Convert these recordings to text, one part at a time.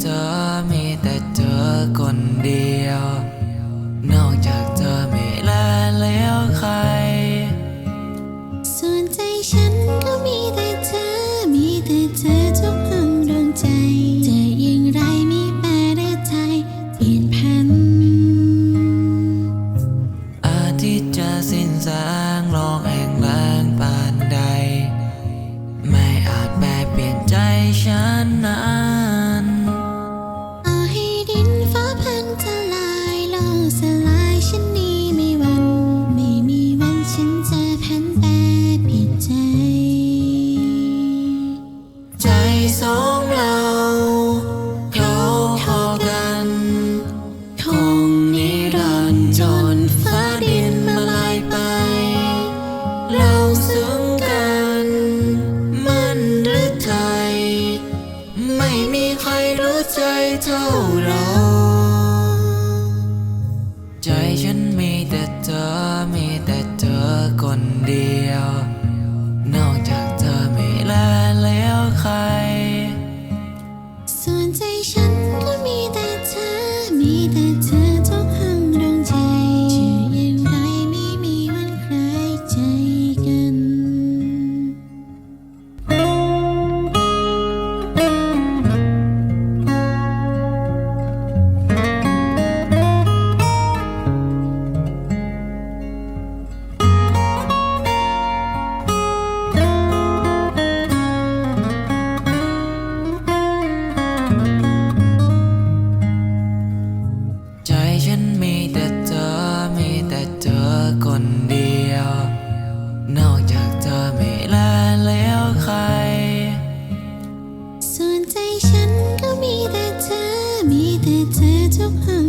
เธอมีแต่เธอคนเดียว นอกจากเธอไม่แลแล้วใคร ส่วนใจฉันก็มีแต่เธอ มีแต่เธอทุกดวงดวงใจ เธออย่างไรมีแปรไใจเปลี่ยนพัน อาทิตย์จะสิ้นสางลองแห่งแรงปานใด ไม่อาจแปรเปลี่ยนใจฉันนะ จนฟ้าดินมาลายไป เราสูงกัน มันหรือไทย ไม่มีใครรู้ใจเท่าเรา ใจฉันมีแต่เธอ มีแต่เธอคนเดียว นอกจากเธอไม่แลแล้วใคร ส่วนใจฉันก็มีแต่เธอ มีแต่เธอ trong hàng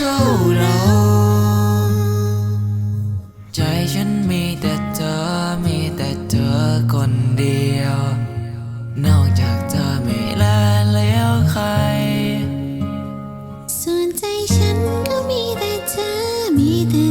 ท่าเรา ใจฉันมีแต่เธอ มีแต่เธอคนเดียว นอกจากเธอไม่แลเลี้วใคร ส่วนใจฉันก็มีแต่เธอ มีแต่